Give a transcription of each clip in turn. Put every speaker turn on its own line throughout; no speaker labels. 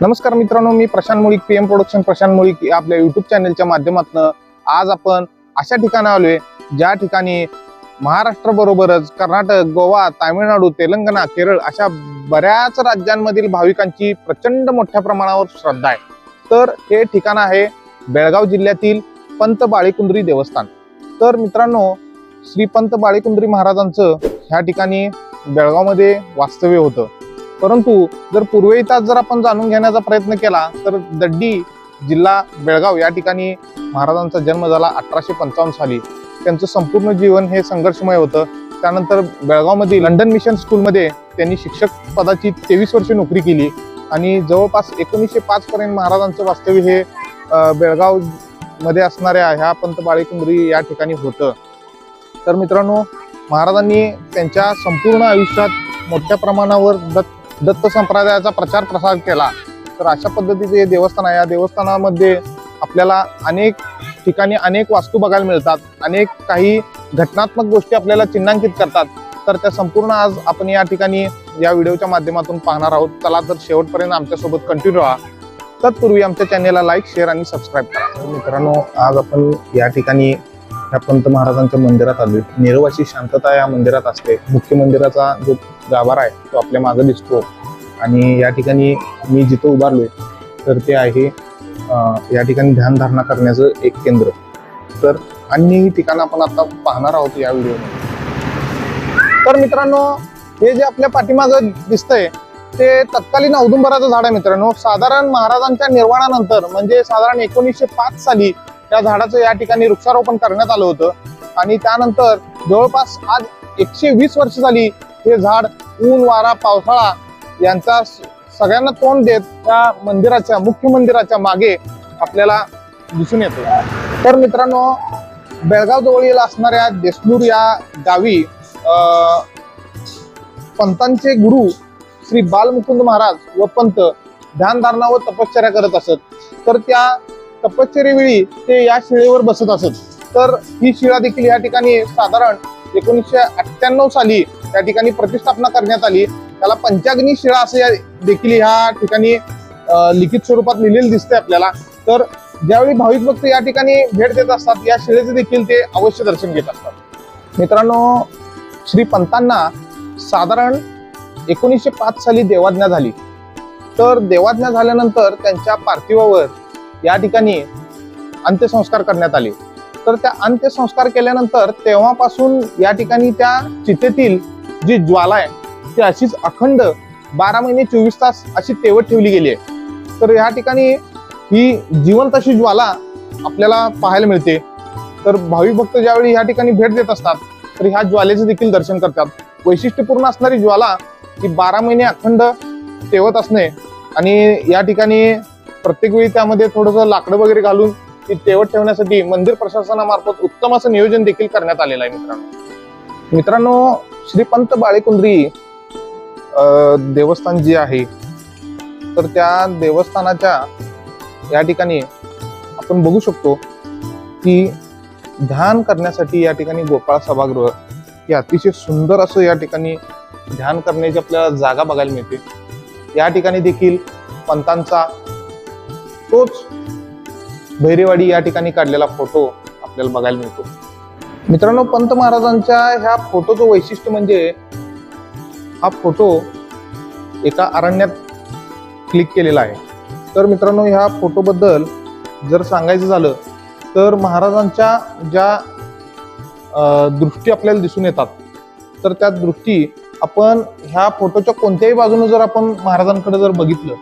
नमस्कार मित्रांनो मी Prashant Mulik P M production Prashant Mulik आपल्या युट्यूब चॅनलच्या माध्यमातून. आज आपण अशा ठिकाणी आलोय ज्या ठिकाणी महाराष्ट्र बरोबरच कर्नाटक गोवा तामिळनाडू तेलंगणा केरळ अशा बऱ्याच राज्यांमधील भाविकांची प्रचंड मोठ्या प्रमाणावर श्रद्धा आहे. तर हे ठिकाण आहे बेळगाव जिल्ह्यातील पंत बाळेकुंद्री देवस्थान. तर मित्रांनो श्री पंत बाळेकुंद्री महाराजांचं ह्या ठिकाणी बेळगावमध्ये वास्तव्य होतं. परंतु जर पूर्व इतिहास जर आपण जाणून घेण्याचा प्रयत्न केला तर दड्डी जिल्हा बेळगाव या ठिकाणी महाराजांचा जन्म झाला अठराशे पंचावन्न साली. त्यांचं संपूर्ण जीवन हे संघर्षमय होतं. त्यानंतर बेळगावमध्ये लंडन मिशन स्कूलमध्ये त्यांनी शिक्षक पदाची तेवीस वर्षे नोकरी केली. आणि जवळपास एकोणीसशे पाच पर्यंत महाराजांचं वास्तव्य हे बेळगावमध्ये असणाऱ्या ह्या पंत बाळीकुंद्री या ठिकाणी होतं. तर मित्रांनो महाराजांनी त्यांच्या संपूर्ण आयुष्यात मोठ्या प्रमाणावर दत्त दत्त संप्रदायाचा प्रचार प्रसार केला तर अशा पद्धतीचे हे देवस्थान आहे. या देवस्थानामध्ये आपल्याला अनेक ठिकाणी अनेक वास्तू बघायला मिळतात अनेक काही घटनात्मक गोष्टी आपल्याला चिन्हांकित करतात. तर त्या संपूर्ण आज आपण या ठिकाणी या व्हिडिओच्या माध्यमातून पाहणार आहोत. चला तर शेवटपर्यंत आमच्यासोबत कंटिन्यू राहा. तत्पूर्वी आमच्या चॅनेलला लाईक शेअर आणि सबस्क्राईब करा. मित्रांनो आज आपण या ठिकाणी ह्या पंत महाराजांच्या मंदिरात आली निरवाची शांतता या मंदिरात असते. मुख्य मंदिराचा जो गाभारा आहे तो आपल्या मागे दिसतो. आणि या ठिकाणी मी जिथं उभारलोय तर ते आहे या ठिकाणी ध्यानधारणा करण्याचं एक केंद्र. तर अन्यही ठिकाण आपण आता पाहणार आहोत या व्हिडिओमध्ये. तर मित्रांनो हे जे आपल्या पाठीमागं दिसतंय ते तत्कालीन औदुंबराचं झाड आहे मित्रांनो. साधारण महाराजांच्या निर्वाणानंतर म्हणजे साधारण एकोणीसशे पाच साली त्या झाडाचं या ठिकाणी वृक्षारोपण करण्यात आलं होतं. आणि त्यानंतर जवळपास आज एकशे वीस वर्ष झाली हे झाड ऊन वारा पावसाळा यांचा सगळ्यांना तोंड देत त्या मंदिराच्या मुख्य मंदिराच्या मागे आपल्याला दिसून येतो. तर मित्रांनो बेळगाव जवळील असणाऱ्या देसलूर या गावी पंतांचे गुरु श्री बालमुकुंद महाराज व पंत ध्यानधारणा व तपश्चर्या करत असत. तर त्या तपश्चरेवेळी ते या शिळेवर बसत असत. तर ही शिळा देखील या ठिकाणी साधारण एकोणीसशे अठ्ठ्याण्णव साली त्या ठिकाणी प्रतिष्ठापना करण्यात आली. त्याला पंचाग्नी शिळा असं या देखील ह्या ठिकाणी लिखित स्वरूपात लिहिलेलं दिसतंय आपल्याला. तर ज्यावेळी भाविक भक्त या ठिकाणी भेट देत असतात या शिळेचे देखील ते अवश्य दर्शन घेत असतात. मित्रांनो श्री पंतांना साधारण एकोणीसशे पाच साली देवाज्ञा झाली. तर देवाज्ञा झाल्यानंतर त्यांच्या पार्थिवावर या ठिकाणी अंत्यसंस्कार करण्यात आले. तर त्या अंत्यसंस्कार केल्यानंतर तेव्हापासून या ठिकाणी त्या चितेतील जी ज्वाला आहे ती अशीच अखंड बारा महिने चोवीस तास अशी तेवत ठेवली गेली आहे. तर या ठिकाणी ही जिवंत अशी ज्वाला आपल्याला पाहायला मिळते. तर भावी भक्त ज्यावेळी या ठिकाणी भेट देत असतात तर ह्या ज्वालेचे देखील दर्शन करतात. वैशिष्ट्यपूर्ण असणारी ज्वाला ही बारा महिने अखंड तेवत असणे आणि या ठिकाणी प्रत्येक वेळी त्यामध्ये थोडंसं लाकडं वगैरे घालून ती तेवट ठेवण्यासाठी मंदिर प्रशासनामार्फत उत्तम असं नियोजन देखील करण्यात आलेलं आहे मित्रांनो. मित्रांनो श्रीपंत बाळेकुंद्री देवस्थान जे आहे तर त्या देवस्थानाच्या या ठिकाणी आपण बघू शकतो की ध्यान करण्यासाठी या ठिकाणी गोपाळ सभागृह हे अतिशय सुंदर असं या ठिकाणी ध्यान करण्याची आपल्याला जागा बघायला मिळते. या ठिकाणी देखील पंतांचा तोच भैरेवाडी या ठिकाणी काढलेला फोटो आपल्याला बघायला मिळतो. मित्रांनो पंत महाराजांच्या ह्या फोटोचं वैशिष्ट्य म्हणजे हा फोटो एका अरण्यात क्लिक केलेला आहे. तर मित्रांनो ह्या फोटोबद्दल जर सांगायचं झालं तर महाराजांच्या ज्या दृष्टी आपल्याला दिसून येतात तर त्या दृष्टी आपण ह्या फोटोच्या कोणत्याही बाजूने जर आपण महाराजांकडे जर बघितलं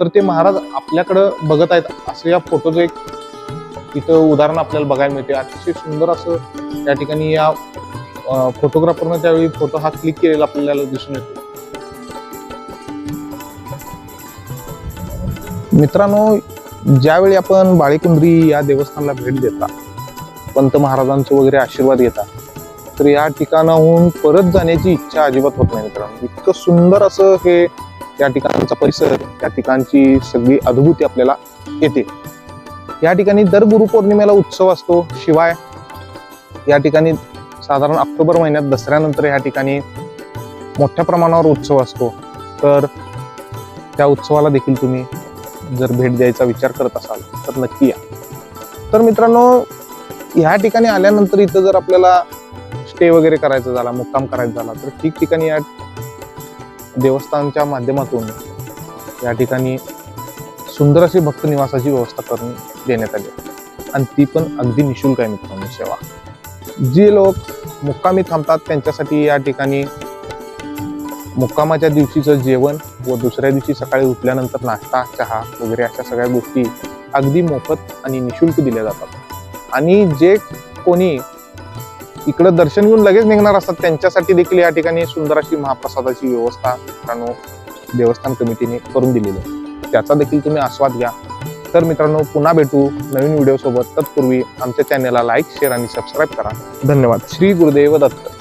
तर ते महाराज आपल्याकडं बघत आहेत. असं या फोटोचं एक इथं उदाहरण आपल्याला बघायला मिळते अतिशय सुंदर असं या ठिकाणी या फोटोग्राफरनं त्यावेळी फोटो हा क्लिक केलेला आपल्याला दिसून येतो. मित्रांनो ज्यावेळी आपण बाळेकुंद्री या देवस्थानला भेट देता पंत महाराजांचे वगैरे आशीर्वाद घेता तर या ठिकाणाहून परत जाण्याची इच्छा अजिबात होत नाही मित्रांनो. इतकं सुंदर असं हे या ठिकाणचा परिसर त्या ठिकाणची सगळी अद्भुती आपल्याला येते. या ठिकाणी दर गुरुपौर्णिमेला उत्सव असतो शिवाय या ठिकाणी साधारण ऑक्टोबर महिन्यात दसऱ्यानंतर या ठिकाणी मोठ्या प्रमाणावर उत्सव असतो. तर त्या उत्सवाला देखील तुम्ही जर भेट द्यायचा विचार करत असाल तर नक्की या. तर मित्रांनो ह्या ठिकाणी आल्यानंतर इथं जर आपल्याला स्टे वगैरे करायचा झाला मुक्काम करायचा झाला तर ठिकठिकाणी या देवस्थानच्या माध्यमातून या ठिकाणी सुंदर अशी भक्त निवासाची व्यवस्था करून देण्यात आली. आणि ती पण अगदी निशुल्क आहे मित्रांनो सेवा. जे लोक मुक्कामी थांबतात त्यांच्यासाठी या ठिकाणी मुक्कामाच्या दिवशीचं जेवण व दुसऱ्या दिवशी सकाळी उठल्यानंतर नाश्ता चहा वगैरे अशा सगळ्या गोष्टी अगदी मोफत आणि निशुल्क दिल्या जातात. आणि जे कोणी इकडं दर्शन घेऊन लगेच निघणार असतात. त्यांच्यासाठी देखील या ठिकाणी सुंदर अशी महाप्रसादाची व्यवस्था मित्रांनो देवस्थान कमिटीने करून दिलेली आहे. त्याचा देखील तुम्ही आस्वाद घ्या. तर मित्रांनो पुन्हा भेटू नवीन व्हिडिओ सोबत. तत्पूर्वी आमच्या चॅनलला लाईक शेअर आणि सबस्क्राईब करा. धन्यवाद. श्री गुरुदेव दत्त.